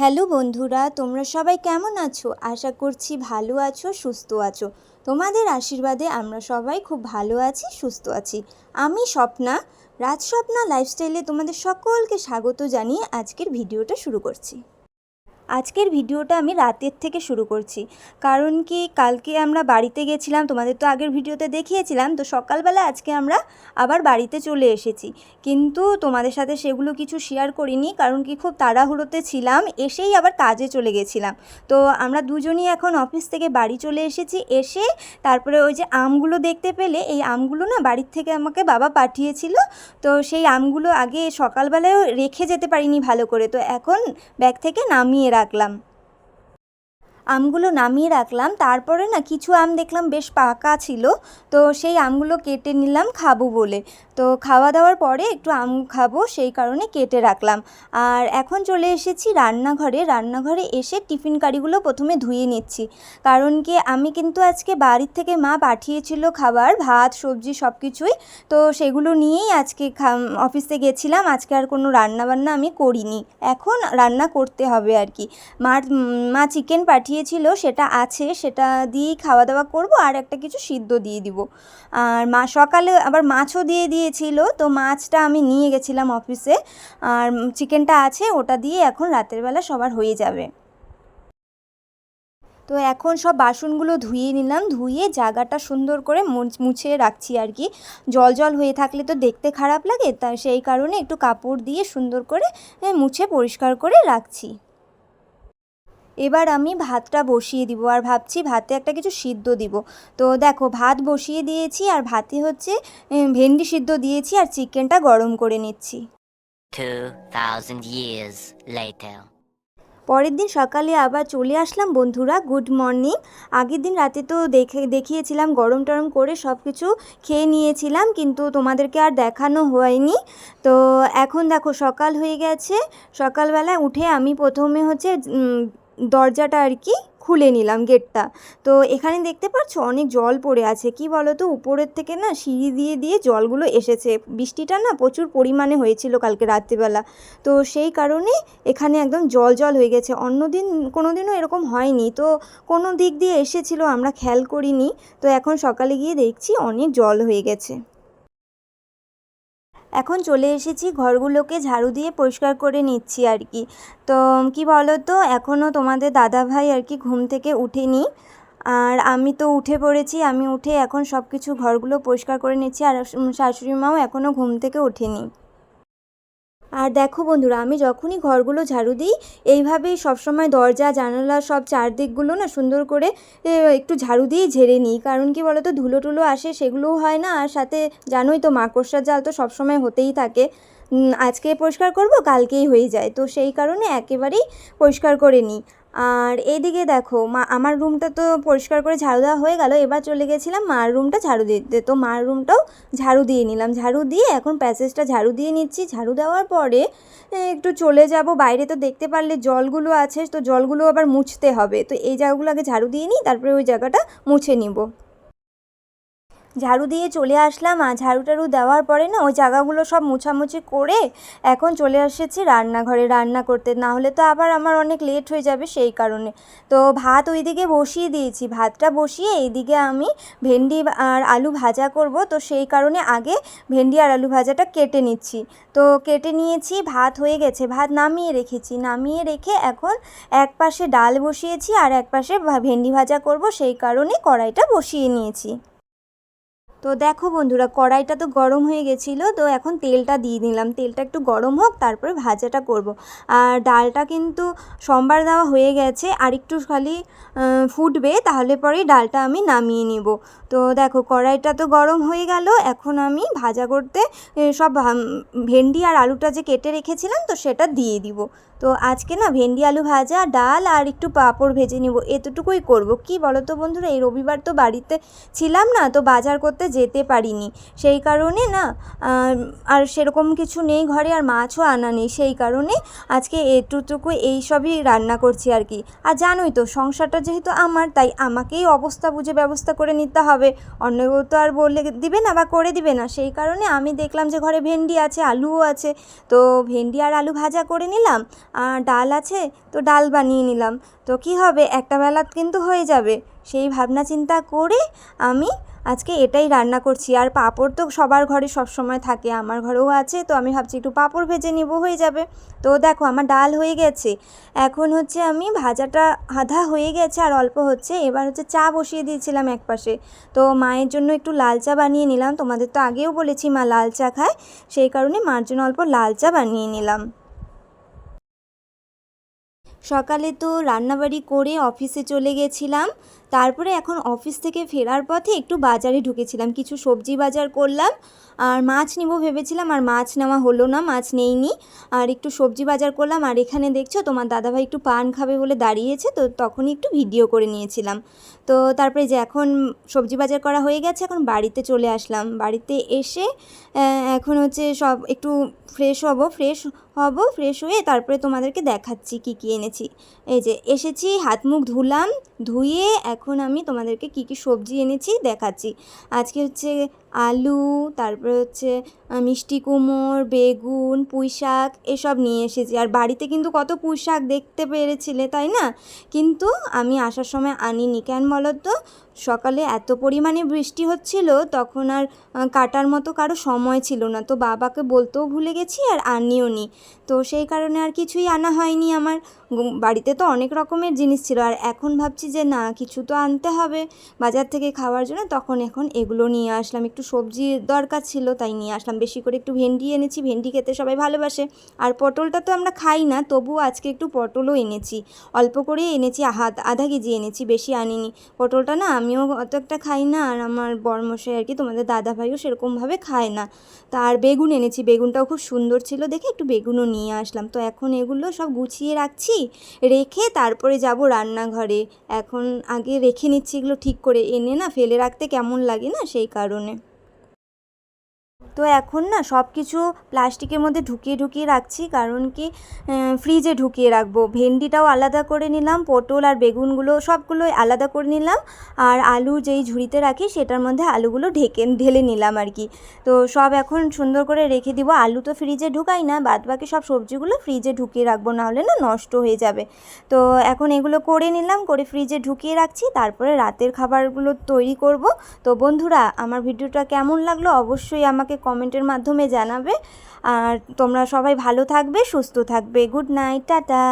Hello বন্ধুরা, তোমরা সবাই কেমন আছো? আশা করছি ভালো আছো, সুস্থ আছো। তোমাদের আশীর্বাদে আমরা সবাই খুব ভালো আছি, সুস্থ আছি। আমি স্বপ্না, রাজস্বপ্না লাইফস্টাইলে তোমাদের সকলকে স্বাগত জানিয়ে আজকের ভিডিওটা শুরু করছি। আজকের ভিডিওটা আমি রাতের থেকে শুরু করছি। কারণ কি, কালকে আমরা বাড়িতে গেছিলাম, তোমাদের তো আগের ভিডিওতে দেখিয়েছিলাম, তো সকালবেলা আজকে আমরা আবার বাড়িতে চলে এসেছি। কিন্তু তোমাদের সাথে সেগুলো কিছু শেয়ার করিনি, কারণ কি, খুব তাড়াহুড়োতে ছিলাম, এসেই আবার কাজে চলে গেছিলাম। তো আমরা দুজনই এখন অফিস থেকে বাড়ি চলে এসেছি, এসে তারপরে ওই যে আমগুলো দেখতে পেলে, এই আমগুলো না বাড়ির থেকে আমাকে বাবা পাঠিয়েছিল, তো সেই আমগুলো আগে সকালবেলায়ও রেখে যেতে পারিনি ভালো করে, তো এখন ব্যাগ থেকে নামিয়ে রাখলাম। আমগুলো নামিয়ে রাখলাম। তারপরে না কিছু আম দেখলাম বেশ পাকা ছিল। তো সেই আমগুলো কেটে নিলাম খাব বলে। তো খাওয়া দাওয়ার পরে একটু আম খাব, সেই কারণে কেটে রাখলাম। আর এখন চলে এসেছি রান্নাঘরে। রান্নাঘরে এসে টিফিন কারিগুলো প্রথমে ধুয়ে নিচ্ছি। কারণ কি, আমি কিন্তু আজকে বাড়ির থেকে মা পাঠিয়েছিল খাবার, ভাত, সবজি সব কিছুই তো সেগুলো নিয়েই আজকে অফিসে গেছিলাম। আজকে আর কোনো রান্না বান্না আমি করিনি। এখন রান্না করতে হবে আর কি। মার মা চিকেন পাঠিয়েছিল সেটা আছে, সেটা দিয়েই খাওয়া দাওয়া করব আর একটা কিছু সিদ্ধ দিয়ে দিব। আর মা সকালে আবার মাছও দিয়ে দিয়েছিল, তো মাছটা আমি নিয়ে গেছিলাম অফিসে। আর চিকেনটা আছে, ওটা দিয়ে এখন রাতের বেলা সবার হয়ে যাবে। তো এখন সব বাসনগুলো ধুয়ে নিলাম, ধুয়ে জায়গাটা সুন্দর করে মুছে রাখছি আর কি। জল জল হয়ে থাকলে তো দেখতে খারাপ লাগে তা সেই কারণে একটু কাপড় দিয়ে সুন্দর করে মুছে পরিষ্কার করে রাখছি। এবার আমি ভাতটা বসিয়ে দিব আর ভাবছি ভাতে একটা কিছু সিদ্ধ দিব। তো দেখো ভাত বসিয়ে দিয়েছি আর ভাতে হচ্ছে ভেন্ডি সিদ্ধ দিয়েছি আর চিকেনটা গরম করে নিচ্ছি। 2000 years later. পরের দিন সকালে আবার চলে আসলাম বন্ধুরা গুড মর্নিং। আগের দিন রাতে তো দেখে দেখিয়েছিলাম গরম টরম করে সব কিছু খেয়ে নিয়েছিলাম কিন্তু তোমাদেরকে আর দেখানো হয়নি। তো এখন দেখো সকাল হয়ে গেছে সকালবেলায় উঠে আমি প্রথমে হচ্ছে দরজাটা আর কি খুলে নিলাম গেটটা। তো এখানে দেখতে পাচ্ছ অনেক জল পড়ে আছে। কি বলো তো উপরের থেকে না সিঁড়ি দিয়ে দিয়ে জলগুলো এসেছে। বৃষ্টিটা না প্রচুর পরিমাণে হয়েছিল কালকে রাত্রিবেলা। তো সেই কারণে এখানে একদম জল জল হয়ে গেছে। অন্য দিন কোনো দিনও এরকম হয়নি। তো কোনো দিক দিয়ে এসেছিল, আমরা খেয়াল করিনি। তো এখন সকালে গিয়ে দেখছি অনেক জল হয়ে গেছে। এখন চলে এসেছি, ঘরগুলোকে ঝাড়ু দিয়ে পরিষ্কার করে নিচ্ছি আর কি। তো কি বলো তো এখনও তোমাদের দাদাভাই আর কি ঘুম থেকে উঠেনি। আর আমি তো উঠে পড়েছি, আমি উঠে এখন সব কিছু ঘরগুলো পরিষ্কার করে নিচ্ছি আর শাশুড়ি মাও এখনও ঘুম থেকে ওঠেনি। আর দেখো বন্ধুরা, আমি যখনই ঘরগুলো ঝাড়ু দিই, এইভাবেই সবসময় দরজা, জানালা সব চারদিকগুলো না সুন্দর করে একটু ঝাড়ু দিয়ে ঝেড়ে নিই। কারণ কি বলতো ধুলো টুলো আসে সেগুলোও হয় না, আর সাথে জানোই তো মাকড়সার জাল তো সবসময় হতেই থাকে। আজকে পরিষ্কার করব, কালকেই হয়ে যায়। তো সেই কারণে একেবারেই পরিষ্কার করে নিই। আর এইদিকে দেখো, মা, আমার রুমটা তো পরিষ্কার করে ঝাড়ু দেওয়া হয়ে গেল, এবার চলে গেছিলাম মার রুমটা ঝাড়ু দিতে। তো মার রুমটাও ঝাড়ু দিয়ে নিলাম। ঝাড়ু দিয়ে এখন প্যাসেজটা ঝাড়ু দিয়ে নিচ্ছি। ঝাড়ু দেওয়ার পরে একটু চলে যাব। বাইরে তো দেখতে পারলে জলগুলো আছে, তো জলগুলো আবার মুছতে হবে। তো এই জায়গাগুলো আগে ঝাড়ু দিয়ে নিই, তারপরে ওই জায়গাটা মুছে নিব। ঝাড়ু দিয়ে চলে আসলাম আর ঝাড়ু টাড়ু দেওয়ার পরে না ওই জায়গাগুলো সব মোছামুছি করে এখন চলে এসেছি রান্নাঘরে রান্না করতে। না হলে তো আবার আমার অনেক লেট হয়ে যাবে সেই কারণে। তো ভাত ওইদিকে বসিয়ে দিয়েছি। ভাতটা বসিয়ে এইদিকে আমি ভেন্ডি আর আলু ভাজা করব। তো সেই কারণে আগে ভেন্ডি আর আলু ভাজাটা কেটে নিচ্ছি। তো কেটে নিয়েছি, ভাত হয়ে গেছে। ভাত নামিয়ে রেখেছি। নামিয়ে রেখে এখন এক পাশে ডাল বসিয়েছি আর এক পাশে ভেন্ডি ভাজা করব। সেই কারণে কড়াইটা বসিয়ে নিয়েছি। তো দেখো বন্ধুরা, কড়াইটা তো গরম হয়ে গেছিল, তো এখন তেলটা দিয়ে দিলাম। তেলটা একটু গরম হোক, তারপরে ভাজাটা করব। আর ডালটা কিন্তু সোমবার দেওয়া হয়ে গেছে, আর একটু খালি ফুটবে, তাহলে পরেই ডালটা আমি নামিয়ে নিব। তো দেখো, কড়াইটা তো গরম হয়ে গেল, এখন আমি ভাজা করতে সব ভেন্ডি আর আলুটা যে কেটে রেখেছিলাম, তো সেটা দিয়ে দিব। তো আজকে না ভেন্ডি, আলু ভাজা, ডাল আর একটু পাঁপড় ভেজে নেব, এতটুকুই করব। কি বলো তো বন্ধুরা, এই রবিবার তো বাড়িতে ছিলাম না, তো বাজার করতে যেতে পারিনি। সেই কারণে না আর সেরকম কিছু নেই ঘরে আর মাছও আনা নেই। সেই কারণে আজকে এটুটুকু এই সবই রান্না করছি আর কি। আর জানোই তো, সংসারটা যেহেতু আমার, তাই আমাকেই অবস্থা বুঝে ব্যবস্থা করে নিতে হবে। অন্য কেউ তো আর বলে দিবে না বা করে দিবে না। সেই কারণে আমি দেখলাম যে ঘরে ভেন্ডি আছে, আলুও আছে। তো ভেন্ডি আর আলু ভাজা করে নিলাম, আর ডাল আছে, তো ডাল বানিয়ে নিলাম। তো কী হবে, একটা বেলা কিন্তু হয়ে যাবে। সেই ভাবনা চিন্তা করে আমি আজকে এটাই রান্না করছি। আর পাঁপড় তো সবার ঘরে সব সময় থাকে, আমার ঘরেও আছে, তো আমি ভাবছি একটু পাঁপড় ভেজে নেব, হয়ে যাবে। তো দেখো, আমার ডাল হয়ে গেছে। এখন হচ্ছে আমি ভাজাটা আধা হয়ে গেছে আর অল্প হচ্ছে। এবার হচ্ছে চা বসিয়ে দিয়েছিলাম এক পাশে তো মায়ের জন্য একটু লাল চা বানিয়ে নিলাম। তোমাদের তো আগেও বলেছি মা লাল চা খায়। সেই কারণে মার জন্য অল্প লাল চা বানিয়ে নিলাম। সকালে তো রান্নাবাড়ি করে অফিসে চলে গেছিলাম। তারপরে এখন অফিস থেকে ফেরার পথে একটু বাজারে ঢুকেছিলাম। কিছু সবজি বাজার করলাম, আর মাছ নিব ভেবেছিলাম, আর মাছ নেওয়া হলো না, মাছ নেইনি। আর একটু সবজি বাজার করলাম, আর এখানে দেখছ তোমার দাদাভাই একটু পান খাবে বলে দাঁড়িয়েছে, তো তখনই একটু ভিডিও করে নিয়েছিলাম। তো তারপরে যে এখন সবজি বাজার করা হয়ে গেছে, এখন বাড়িতে চলে আসলাম। বাড়িতে এসে এখন হচ্ছে সব একটু ফ্রেশ হব ফ্রেশ হব ফ্রেশ হয়ে তারপরে তোমাদেরকে দেখাচ্ছি কি কি এনেছি। এই যে এসেছি, হাত মুখ ধুলাম, ধুয়ে এখন আমি তোমাদেরকে কি কি সবজি এনেছি দেখাচ্ছি। আজকে হচ্ছে আলু, তারপরে হচ্ছে মিষ্টি কুমড়ো বেগুন পুঁই শাক এসব নিয়ে এসেছি। আর বাড়িতে কিন্তু কত পুঁই শাক দেখতে পেরেছিলে, তাই না? কিন্তু আমি আসার সময় আনিনি। কেন বলো তো? সকালে এত পরিমাণে বৃষ্টি হচ্ছিল, তখন আর কাটার মতো কারও সময় ছিল না। তো বাবাকে বলতেও ভুলে গেছি আর আনিও নি। তো সেই কারণে আর কিছুই আনা হয়নি আমার। বাড়িতে তো অনেক রকমের জিনিস ছিল। আর এখন ভাবছি যে না, কিছু তো আনতে হবে বাজার থেকে খাওয়ার জন্য। তখন এখন এগুলো নিয়ে আসলাম। একটু সবজির দরকার ছিল, তাই নিয়ে আসলাম। বেশি করে একটু ভেন্ডি এনেছি, ভেন্ডি খেতে সবাই ভালোবাসে। আর পটলটা তো আমরা খাই না, তবুও আজকে একটু পটলও এনেছি। অল্প করে এনেছি হাত আধা কেজি এনেছি, বেশি আনিনি। পটলটা না, আমিও অত একটা খাই না, আর আমার বরমশাই আর কি তোমাদের দাদা ভাইও সেরকমভাবে খায় না। তা আর বেগুন এনেছি, বেগুনটাও খুব সুন্দর ছিল দেখে একটু বেগুনও নিয়ে আসলাম। তো এখন এগুলো সব গুছিয়ে রাখছি, রেখে তারপরে যাব রান্নাঘরে। এখন আগে রেখে নিচ্ছি এগুলো ঠিক করে, এনে না ফেলে রাখতে কেমন লাগে না সেই কারণে। তো এখন না সব কিছু প্লাস্টিকের মধ্যে ঢুকিয়ে ঢুকিয়ে রাখছি। কারণ কি ফ্রিজে ঢুকিয়ে রাখব। ভেন্ডিটাও আলাদা করে নিলাম, পটল আর বেগুনগুলো সবগুলো আলাদা করে নিলাম। আর আলু যেই ঝুড়িতে রাখি, সেটার মধ্যে আলুগুলো ঢেকে, ঢেলে নিলাম আর কি। তো সব এখন সুন্দর করে রেখে দিব। আলু তো ফ্রিজে ঢুকাই না বাদ বাকি সব সবজিগুলো ফ্রিজে ঢুকিয়ে রাখব, নাহলে না নষ্ট হয়ে যাবে। তো এখন এগুলো করে নিলাম, করে ফ্রিজে ঢুকিয়ে রাখছি। তারপরে রাতের খাবারগুলো তৈরি করব। তো বন্ধুরা, আমার ভিডিওটা কেমন লাগল? অবশ্যই আমাকে কমেন্টের মাধ্যমে জানাবে। আর তোমরা সবাই ভালো থাকবে সুস্থ থাকবে। Good night tata.